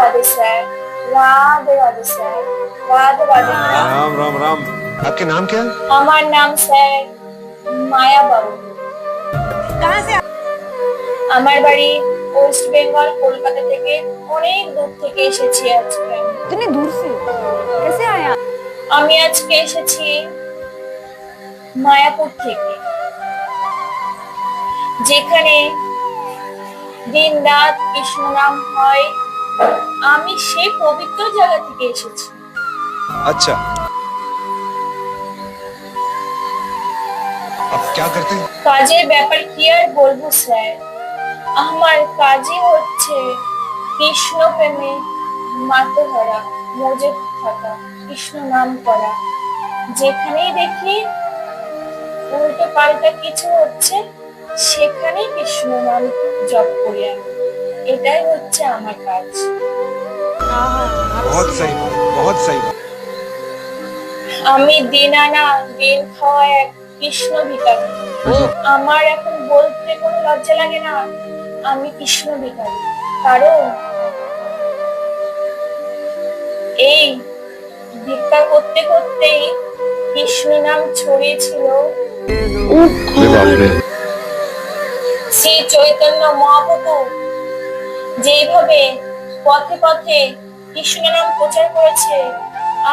Radhe Radhe sir Radhe Radhe sir Radhe Radhe Ram Ram Ram आपके नाम क्या है আমার নাম স্যার মায়া বাবু আমার বাড়ি ওয়েস্ট বেঙ্গল কলকাতা থেকে অনেক দূর থেকে এসেছি আজকে इतनी दूर से कैसे आए आप আমি আজকে এসেছি মায়াপুর থেকে যেখানে দিন রাত কৃষ্ণ নাম হয় আমি সেই পবিত্র জায়গা থেকে এসেছি अच्छा आप क्या करते हैं কাজের ব্যাপার কি আর বলবো স্যার আমার কাজই হচ্ছে কৃষ্ণ প্রেমে মাতোহারা মজে থাকা কৃষ্ণ নাম করা যেখানেই দেখি উল্টো পাল্টা কিছু হচ্ছে সেখানেই কৃষ্ণ নাম জপ করি আমি এটাই হচ্ছে আমার কাজ। আমি দিন আনা দিন খাওয়া এক কৃষ্ণ ভিকারি আমার এখন বলতে কোনো লজ্জা লাগে না আমি কৃষ্ণ ভিকারি কারণ এই ভিক্ষা করতে করতেই কৃষ্ণ নাম ছড়িয়েছিল। শ্রী চৈতন্য মহাপ্রভু। যেভাবে পথে পথে কৃষ্ণ নাম প্রচার করেছে,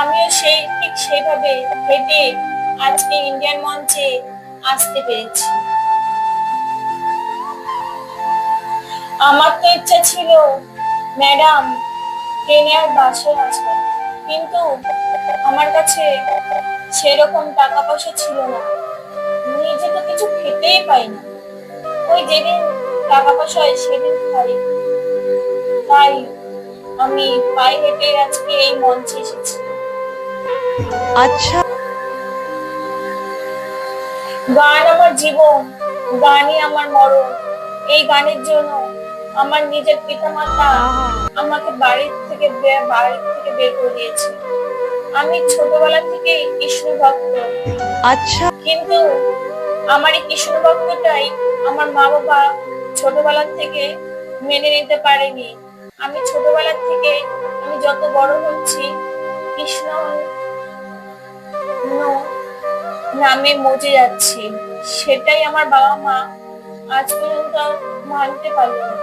আমিও সেই ঠিক সেইভাবে হেঁটে আজকে ইন্ডিয়ান মঞ্চে আসতে পেরেছি। আমার তো ইচ্ছা ছিল, ম্যাডাম আর বাসে আছে কিন্তু আমার কাছে সেরকম টাকা পয়সা ছিল না। নিজে তো কিছু খেতেই পাই না ওই যেদিন টাকা পয়সা হয় সেদিন খাই তাই আমি হেঁটে আজকে এই মঞ্চে এসেছি। আচ্ছা। গান আমার জীবন গানই আমার মরণ। এই গানের জন্য আমার নিজের পিতামাতা আমাকে বাড়ির থেকে বাড়ির থেকে বের করে দিয়েছে। আমি ছোটবেলা থেকে কৃষ্ণ ভক্ত। আচ্ছা। কিন্তু আমার এই কৃষ্ণ ভক্তটাই আমার মা বাবা ছোটবেলা থেকে মেনে নিতে পারেনি। আমি ছোটবেলা থেকে আমি যত বড় হচ্ছি কৃষ্ণ ন- নামে মজে যাচ্ছি সেটাই আমার বাবা মা আজ পর্যন্ত মানতে পারলো না।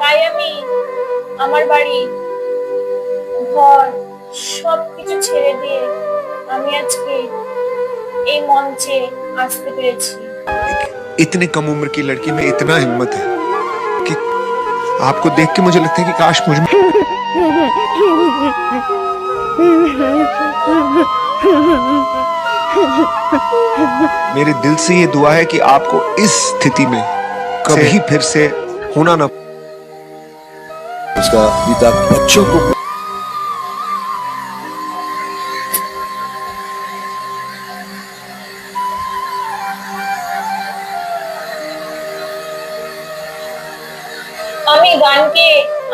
তাই আমি আমার বাড়ি ঘর সবকিছু ছেড়ে দিয়ে আমি আজকে এই মঞ্চে আসতে পেরেছি इतने कम उम्र की लड़की में इतना हिम्मत है कि आपको देख के मुझे लगता है कि काश मुझमें मेरे दिल से ये दुआ है कि आपको इस स्थिति में कभी फिर से होना ना उसका पिता बच्चों को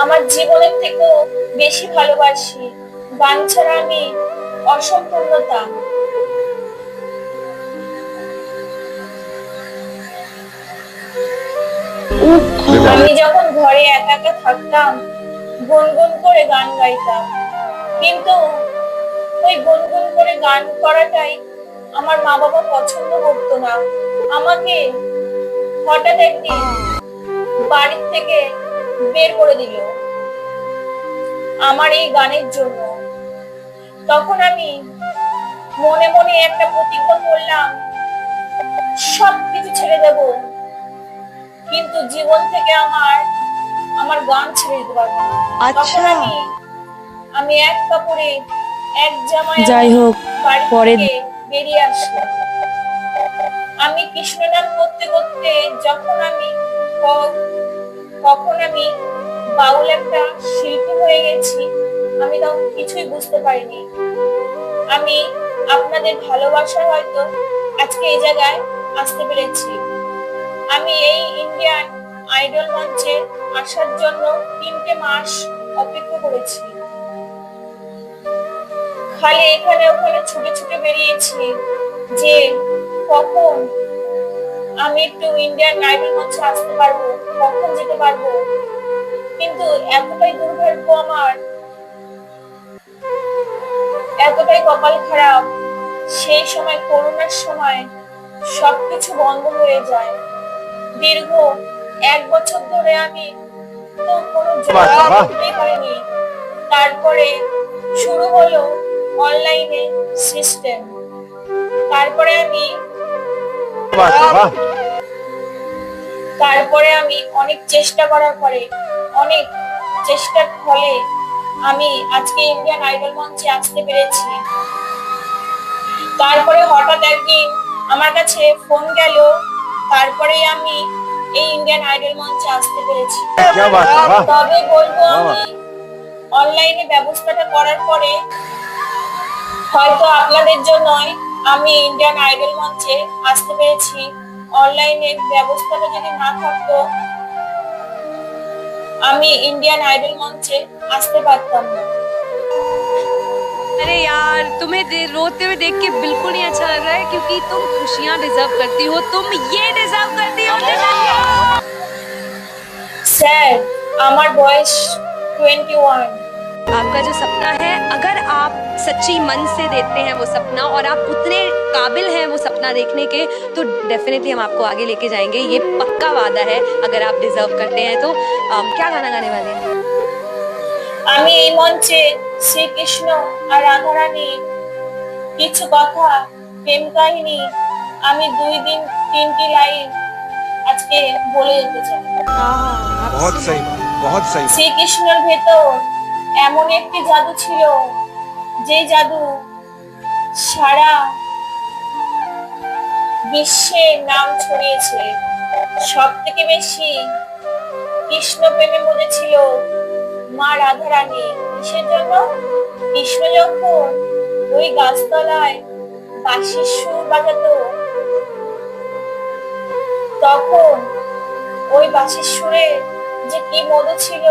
আমার জীবনের থেকেও বেশি ভালোবাসি। গান ছাড়া আমি অসম্পূর্ণতা। আমি যখন ঘরে একা একা থাকতাম, গুনগুন করে গান গাইতাম। কিন্তু ওই গুনগুন করে গান করাটাই আমার মা বাবা পছন্দ করতো না। আমাকে হঠাৎ একদিন বাড়ির থেকে বের করে দিল। আমার এই গানের জন্য। তখন আমি মনে মনে একটা প্রতিজ্ঞা করলাম সবকিছু ছেড়ে দেব। কিন্তু জীবন থেকে আমার আমার গান ছেড়ে দিতে পারব না। তখন আচ্ছা। আমি আমি এক কাপড়ে এক জামায় যাই হোক, পরে- বেরিয়ে আসলাম। আমি কৃষ্ণ নাম করতে করতে যখন আমি কখন আমি বাউল একটা শিল্পী হয়ে গেছি, আমি তখন কিছুই বুঝতে পারিনি। আমি আপনাদের ভালোবাসা হয়তো আজকে এই জায়গায় আসতে পেরেছি। আমি এই ইন্ডিয়ান আইডল মঞ্চে আসার জন্য তিনটে মাস অপেক্ষা করেছি। খালি এখানে ওখানে ছুটে ছুটে বেরিয়েছি যে কখন আমি একটু ইন্ডিয়ান আইডল মঞ্চে আসতে পারব কখন যেতে পারব? কিন্তু এতটাই দুর্ভাগ্য আমার এতটাই কপাল খারাপ সেই সময় করোনার সময় সবকিছু বন্ধ হয়ে যায়। দীর্ঘ এক বছর ধরে আমি তো কোনো বাহ, জব পারিনি তারপরে শুরু হলো অনলাইনে সিস্টেম তারপরে আমি তারপরে আমি অনেক চেষ্টা করার পরে অনেক চেষ্টার ফলে আমি আজকে ইন্ডিয়ান আইডল মঞ্চে আসতে পেরেছি। তারপরে হঠাৎ একদিন আমার কাছে ফোন গেল তারপরে আমি এই ইন্ডিয়ান আইডল মঞ্চে আসতে পেরেছি। তবে বলব আমি অনলাইনে ব্যবস্থাটা করার পরে হয়তো আপনাদের জন্যই আমি ইন্ডিয়ান আইডল মঞ্চে আসতে পেরেছি অনলাইনে ব্যবস্থাটা যদি না থাকতো আমি ইন্ডিয়ান আইডল মঞ্চে আসতে পারতাম না अरे यार तुम्हें दे- रोते हुए देख के बिल्कुल नहीं अच्छा लग रहा है क्योंकि तुम खुशियां डिजर्व करती हो तुम ये डिजर्व करती हो স্যার আমার বয়স টোয়েন্টি ওয়ান आपका जो सपना है अगर आप सच्ची मन से देते हैं वो सपना और आप उतने काबिल हैं वो सपना देखने के तो डेफिनेटली हम आपको आगे लेके जाएंगे ये पक्का वादा है अगर आप डिजर्व करते हैं तो अम, क्या गाना गाने वाले हैं আমি এই মঞ্চে শ্রীকৃষ্ণ আর রাধারানী কিছু কথা প্রেম কাহিনী আমি দুই দিন তিনটি লাইন আজকে বলে যেতে চাই बहुत सही बात बहुत सही बात। শ্রীকৃষ্ণের ভেতর এমন একটি জাদু ছিল যে জাদু সারা বিশ্বে নাম ছড়িয়েছে। সব থেকে বেশি কৃষ্ণ প্রেমে মজেছিল মা রাধা রানী কিসের জন্য? কৃষ্ণ যখন ওই গাছতলায় বাঁশির সুর বাজাতো, তখন ওই বাঁশির সুরে যে কি মধু ছিল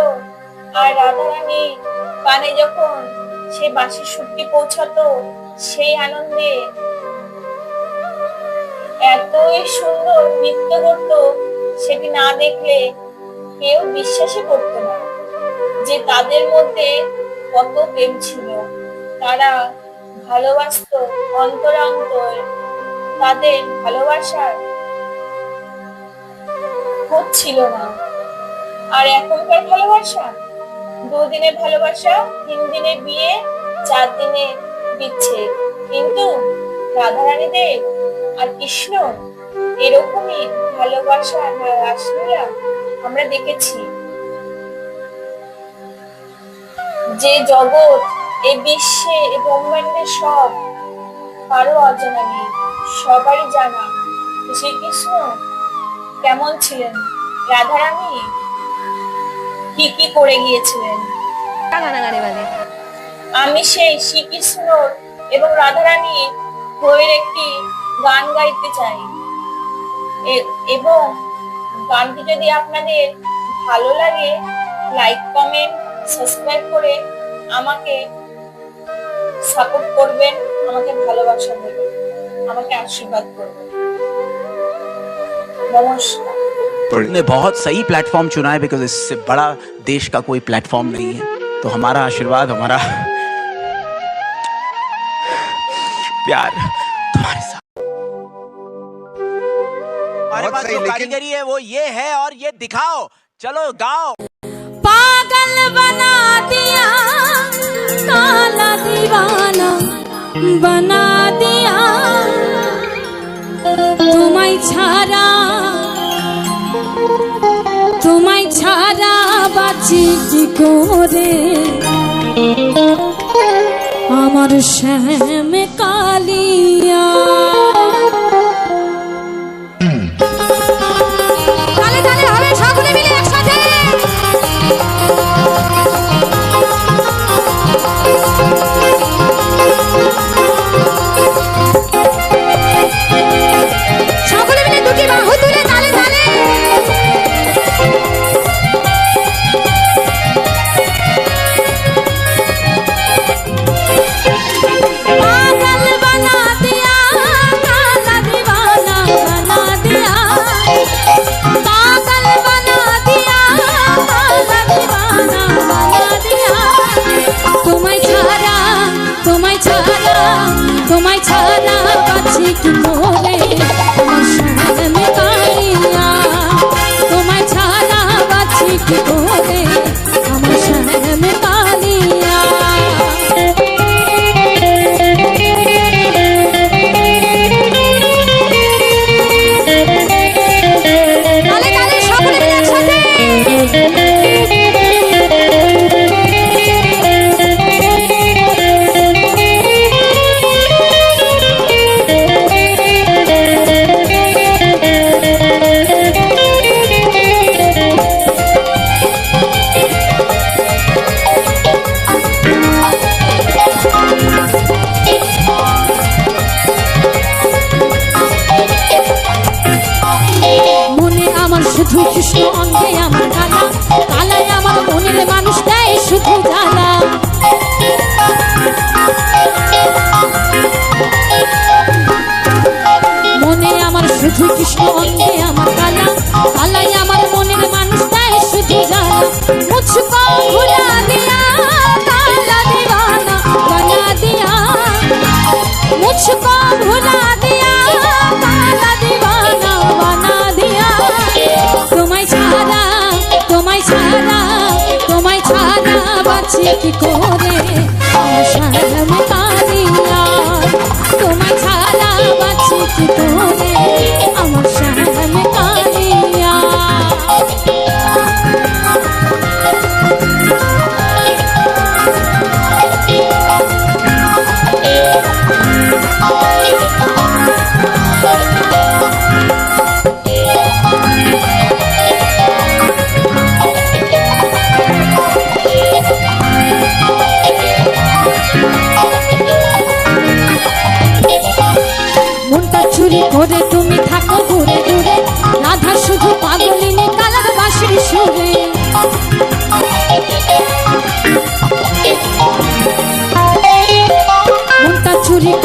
আর রাধারানী কানে যখন সে বাঁশির সুরটি পৌঁছাতো, সেই আনন্দে এতই সুন্দর নৃত্য করতো, সেটি না দেখলে কেউ বিশ্বাসই করতো না যে তাদের মধ্যে কত প্রেম ছিল। তারা ভালোবাসতো অন্তরে অন্তর তাদের ভালোবাসার হচ্ছিল না। আর এখনকার ভালোবাসা? দুদিনের ভালোবাসা, তিন দিনে বিয়ে, চার দিনে দিচ্ছে কিন্তু রাধারানীদের আর কৃষ্ণ এরকমই ভালোবাসা আর রাসলীলা আমরা দেখেছি। যে জগৎ, এ বিশ্বে, এ ব্রহ্মাণ্ডে সব কারও অজানা নেই, সবারই জানা। শ্রীকৃষ্ণ কেমন ছিলেন? রাধারানী কি কি করে গিয়েছিলেন? আমি সেই শ্রীকৃষ্ণ এবং রাধারানী বইয়ের একটি গান গাইতে চাই। এবং গানটি যদি আপনাদের ভালো লাগে লাইক কমেন্ট সাবস্ক্রাইব করে আমাকে সাপোর্ট করবেন আমাকে ভালোবাসা দেবেন আমাকে আশীর্বাদ করবেন। নমস্কার। तुमने बहुत सही प्लेटफॉर्म चुना है बिकॉज़ इससे बड़ा देश का कोई प्लेटफॉर्म नहीं है। तो हमारा आशीर्वाद हमारा प्यार तुम्हारे साथ। हमारे पास जो कारीगरी है वो ये है और ये दिखाओ। चलो गाओ। पागल बना दिया काला दीवाना बना दिया। तुम्हारी छारा তোমায় ছাড়া বাঁচি কি করে? আমার শ্যাম কালিয়া কৃষ্ণ অন্ধে আমার ঢালা কালায় আমার মনের মানুষ দেয় শুধু ঢালা। মনে আমার শুধু কৃষ্ণ অন্ধে আমার কালা কালায় আমার মনের মানুষ দেয় শুধু ঢালা। মুছকো ভুলা দিয়া কালা দিওয়ানা কালা দিয়া। মুছকো ভুলা বাঁচি কি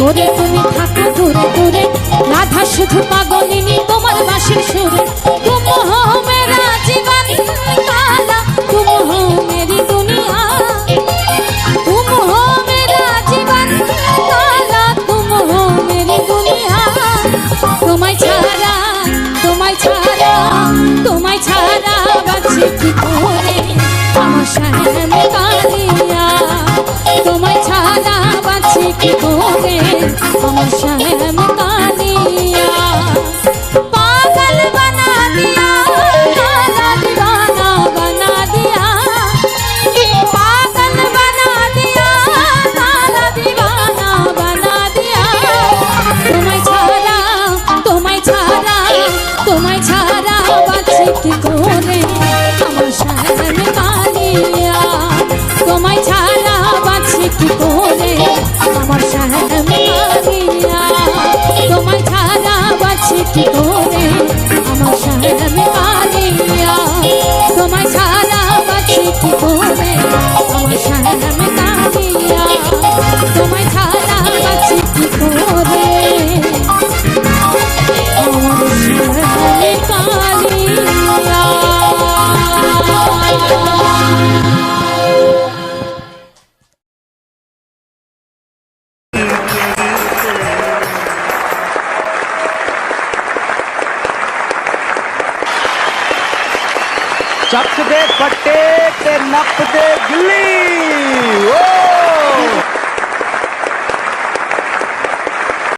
ওরে তুমি থাকো দূরে দূরে। রাধা শুধু পাগলিনী, তোমার বাসির সুরে। মেরি আমার তোমায় ছাড়া বাঁচি কি করে? আমার শ্যাম